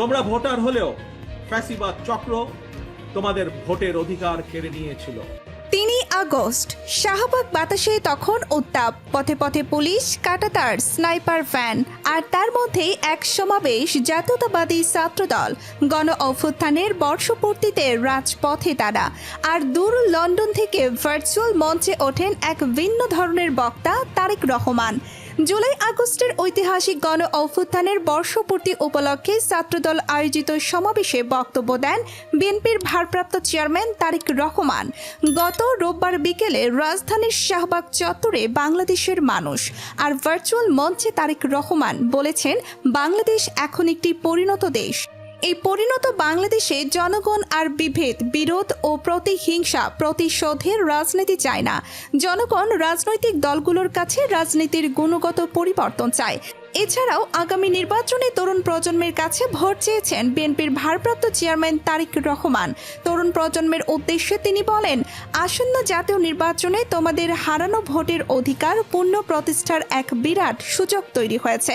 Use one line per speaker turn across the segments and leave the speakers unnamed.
তোমরা ভোটার হলেও ফ্যাসিবাদ চক্র তোমাদের ভোটের অধিকার কেড়ে নিয়েছিল।
তিনই আগস্ট, শাহবাগ বাতাসে তখন উত্তাপ। পথে পথে পুলিশ, কাটাতার, স্নাইপার ভ্যান, আর তার মধ্যেই এক সমাবেশ জাতীয়তাবাদী ছাত্রদল। গণ অভ্যুত্থানের বর্ষপূর্তিতে রাজপথে তারা। আর দূর লন্ডন থেকে ভার্চুয়াল মঞ্চে ওঠেন এক ভিন্ন ধরনের বক্তা তারেক রহমান। জুলাই আগস্টের ঐতিহাসিক গণ অভ্যুত্থানের বর্ষপূর্তি উপলক্ষে ছাত্রদল আয়োজিত সমাবেশে বক্তব্য দেন বিএনপির ভারপ্রাপ্ত চেয়ারম্যান তারিক রহমান। গত রোববার বিকেলে রাজধানীর শাহবাগ চত্বরে বাংলাদেশের মানুষ আর ভার্চুয়াল মঞ্চে তারেক রহমান বলেছেন, বাংলাদেশ এখন একটি পরিণত দেশ। এই পরিণত বাংলাদেশে জনগণ আর বিভেদ, বিরোধ ও প্রতিহিংসা প্রতিশোধের রাজনীতি চায় না। জনগণ রাজনৈতিক দলগুলোর কাছে রাজনীতির গুণগত পরিবর্তন চায়। এছাড়াও আগামী নির্বাচনে তরুণ প্রজন্মের কাছে ভোট চেয়েছেন বিএনপির ভারপ্রাপ্ত চেয়ারম্যান তারিক রহমান। তরুণ প্রজন্মের উদ্দেশ্যে তিনি বলেন, আসন্ন জাতীয় নির্বাচনে তোমাদের হারানো ভোটের অধিকার পূর্ণ প্রতিষ্ঠার এক বিরাট সুযোগ তৈরি হয়েছে।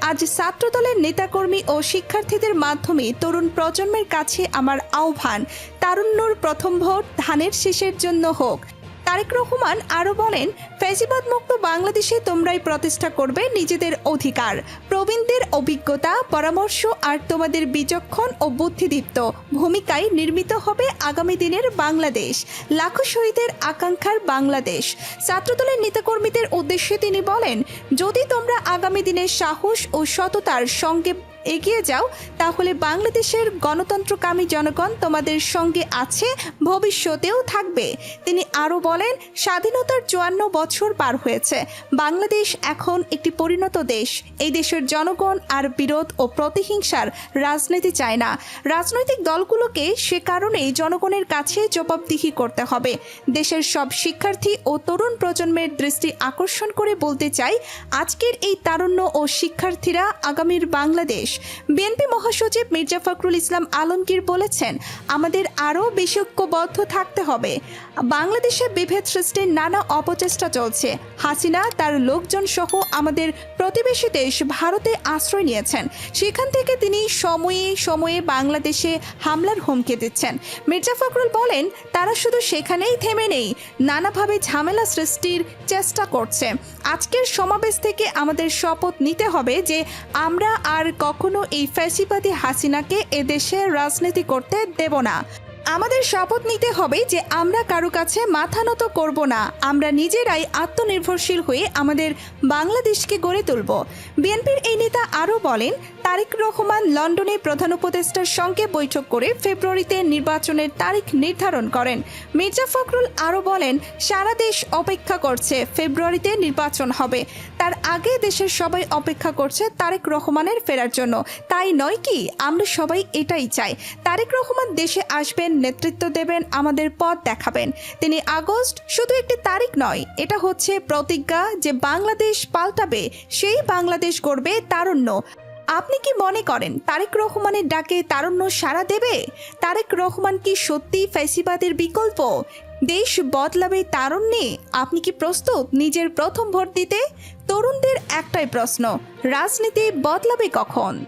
আজ ছাত্রদলের নেতাকর্মী ও শিক্ষার্থীদের মাধ্যমে তরুণ প্রজন্মের কাছে আমার আহ্বান, তারুণ্যর প্রথম ভোট ধানের শেষের জন্য হোক। তারেক রহমান আরও বলেন ফ্যাসিবাদ মুক্ত বাংলাদেশে তোমরাই প্রতিষ্ঠা করবে নিজেদের অধিকার। প্রবীণদের অভিজ্ঞতা, পরামর্শ আর তোমাদের বিচক্ষণ ও বুদ্ধিদীপ্ত ভূমিকায় নির্মিত হবে আগামী দিনের বাংলাদেশ। লাখো শহীদের আকাঙ্ক্ষার বাংলাদেশ। ছাত্রদলের নেতাকর্মীদের উদ্দেশ্যে তিনি বলেন, যদি তোমরা আগামী দিনের সাহস ও সততার সঙ্গে এগিয়ে যাও, তাহলে বাংলাদেশের গণতন্ত্রকামী জনগণ তোমাদের সঙ্গে আছে, ভবিষ্যতেও থাকবে। তিনি আরও বলেন, স্বাধীনতার চুয়ান্ন বছর পার হয়েছে। বাংলাদেশ এখন একটি পরিণত দেশ। এই দেশের জনগণ আর বিরোধ ও প্রতিহিংসার রাজনীতি চায় না। রাজনৈতিক দলগুলোকে সে কারণেই জনগণের কাছে জবাবদিহি করতে হবে। দেশের সব শিক্ষার্থী ও তরুণ প্রজন্মের দৃষ্টি আকর্ষণ করে বলতে চাই, আজকের এই তারুণ্য ও শিক্ষার্থীরা আগামীর বাংলাদেশ। বিএনপি মহাসচিব মির্জা ফখরুল ইসলাম আলমগীর বলেছেন, আমাদের আরও বেশি ঐক্যবদ্ধ থাকতে হবে। বাংলাদেশে বিভেদ সৃষ্টির নানা অপচেষ্টা চলছে। হাসিনা, তার লোকজন সহ আমাদের প্রতিবেশী দেশ ভারতে আশ্রয় নিয়েছেন। সেখান থেকে তিনি সময়ে সময়ে বাংলাদেশে হামলার হুমকি দিচ্ছেন। মির্জা ফখরুল বলেন, তারা শুধু সেখানেই থেমে নেই, নানাভাবে ঝামেলা সৃষ্টির চেষ্টা করছে। আজকের সমাবেশ থেকে আমাদের শপথ নিতে হবে যে আমরা আর কখনো এই ফ্যাসিবাদী হাসিনাকে এদেশে রাজনীতি করতে দেব না। আমাদের শপথ নিতে হবে যে আমরা কারও কাছে মাথা নত করব না। আমরা নিজেরাই আত্মনির্ভরশীল হয়ে আমাদের বাংলাদেশকে গড়ে তুলব। বিএনপির এই নেতা আরও বলেন, তারেক রহমান লন্ডনে প্রধান উপদেষ্টার সঙ্গে বৈঠক করে ফেব্রুয়ারিতে নির্বাচনের তারিখ নির্ধারণ করেন। মির্জা ফখরুল আরও বলেন, সারা দেশ অপেক্ষা করছে, ফেব্রুয়ারিতে নির্বাচন হবে। তার আগে দেশের সবাই অপেক্ষা করছে তারেক রহমানের ফেরার জন্য। তাই নয় কি, আমরা সবাই এটাই চাই। তারেক রহমান দেশে আসবেন নেতৃত্ব দেবেন, আমাদের পথ দেখাবেন। তিনি আগস্ট শুধু একটি তারিখ নয়, এটা হচ্ছে প্রতিজ্ঞা যে বাংলাদেশ পাল্টাবে, সেই বাংলাদেশ গড়বে তারুণ্য। আপনি কি মনে করেন, তারেক রহমানের ডাকে তারুণ্য সাড়া দেবে? তারেক রহমান কি সত্যি ফ্যাসিবাদের বিকল্প? দেশ বদলাবে তারুণ্যে? আপনি কি প্রস্তুত নিজের প্রথম ভোট দিতে? তরুণদের একটাই প্রশ্ন, রাজনীতি বদলাবে কখন?